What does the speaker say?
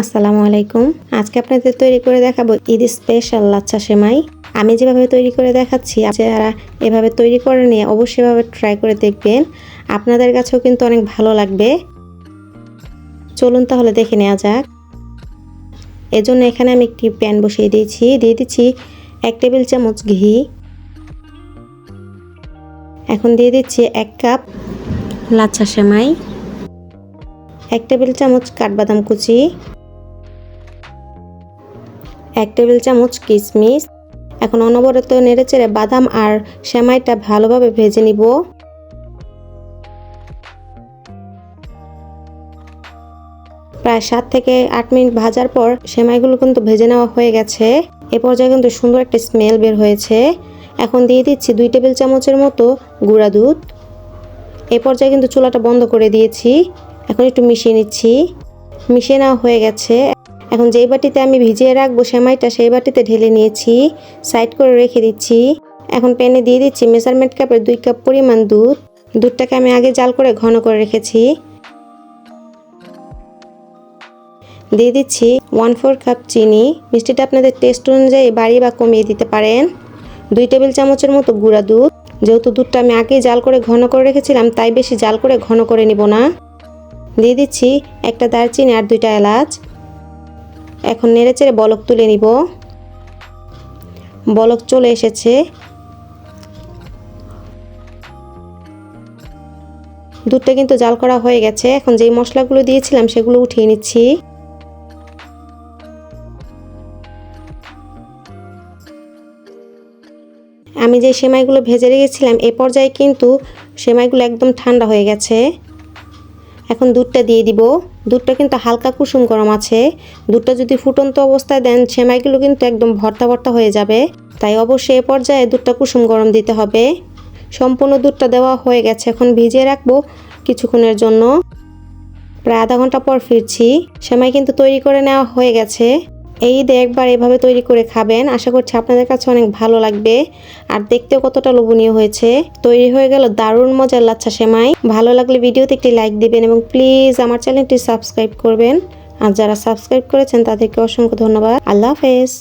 আসসালামু আলাইকুম। আজকে আপনাদের তৈরি করে দেখাবো ঈদ স্পেশাল লাচ্ছা সেমাই। আমি যেভাবে তৈরি করে দেখাচ্ছি, যারা এভাবে তৈরি করে নিয়ে অবশ্যই এভাবে ট্রাই করে দেখবেন। আপনাদের কাছেও কিন্তু অনেক ভালো লাগবে। চলুন তাহলে দেখে নেওয়া যাক। এজন্য এখানে আমি একটি প্যান বসিয়ে দিয়েছি। দিয়ে দিচ্ছি এক টেবিল চামচ ঘি। এখন দিয়ে দিচ্ছি এক কাপ লাচ্ছা সেমাই। এক টেবিল চামচ কাঠবাদাম কুচি, এক টেবিল চামচ কিশমিশ এখন অনবরত নেড়েচেড়ে বাদাম আর সেমাইটা ভালোভাবে ভেজে নিব। প্রায় সাত থেকে আট মিনিট ভাজার পর সেমাইগুলো কিন্তু ভেজে নেওয়া হয়ে গেছে। এ পর্যায়ে কিন্তু সুন্দর একটা স্মেল বের হয়েছে। এখন দিয়ে দিচ্ছি দুই টেবিল চামচের মতো গুঁড়া দুধ। এ পর্যায়ে কিন্তু চুলাটা বন্ধ করে দিয়েছি। এখন একটু মিশিয়ে নিচ্ছি। মিশিয়ে নেওয়া হয়ে গেছে। এখন যেই বাটিতে আমি ভিজিয়ে রাখব সেমাইটা, সেই বাটিতে ঢেলে নিয়েছি। সাইড করে রেখে দিচ্ছি। এখন প্যানে দিয়ে দিচ্ছি মেজারমেন্ট কাপের দুই কাপ পরিমাণ দুধ। দুধটাকে আমি আগে জাল করে ঘন করে রেখেছি। দিয়ে দিচ্ছি ওয়ান ফোর কাপ চিনি। মিষ্টিটা আপনাদের টেস্ট অনুযায়ী বাড়িয়ে বা কমিয়ে দিতে পারেন। দুই টেবিল চামচের মতো গুঁড়া দুধ। যেহেতু দুধটা আমি আগেই জাল করে ঘন করে রেখেছিলাম, তাই বেশি জাল করে ঘন করে নিব না। দিয়ে দিচ্ছি একটা দারচিনি আর দুইটা এলাচ। এখন নেড়ে চেড়ে বলক তুলে নিব। বলক চলে এসেছে। দুধটা কিন্তু জাল করা হয়ে গেছে। এখন যেই মশলাগুলো দিয়েছিলাম সেগুলো উঠিয়ে নিচ্ছি। আমি যে সেমাইগুলো ভেজে রেখেছিলাম, এ পর্যায়ে কিন্তু সেমাইগুলো একদম ঠান্ডা হয়ে গেছে। এখন দুধটা দিয়ে দিব। দুধটা কিন্তু হালকা কুসুম গরম আছে। দুধটা যদি ফুটন্ত অবস্থায় দেন, সেমাইগুলো কিন্তু একদম ভর্তা ভর্তা হয়ে যাবে। তাই অবশ্যই এ পর্যায়ে দুধটা কুসুম গরম দিতে হবে। সম্পূর্ণ দুধটা দেওয়া হয়ে গেছে। এখন ভিজিয়ে রাখব কিছুক্ষণের জন্য। প্রায় আধা ঘণ্টা পর ফিরছি। সেমাই কিন্তু তৈরি করে নেওয়া হয়ে গেছে। এই ঈদে একবার এভাবে তৈরি করে খাবেন। আশা করছি আপনাদের কাছে অনেক ভালো লাগবে। আর দেখতেও কতটা লোভনীয় হয়েছে। তৈরি হয়ে গেল দারুণ মজার লাচ্ছা সেমাই। ভালো লাগলে ভিডিওতে একটি লাইক দিবেন এবং প্লিজ আমার চ্যানেলটি সাবস্ক্রাইব করবেন। আর যারা সাবস্ক্রাইব করেছেন তাদেরকে অসংখ্য ধন্যবাদ। আল্লাহ হাফেজ।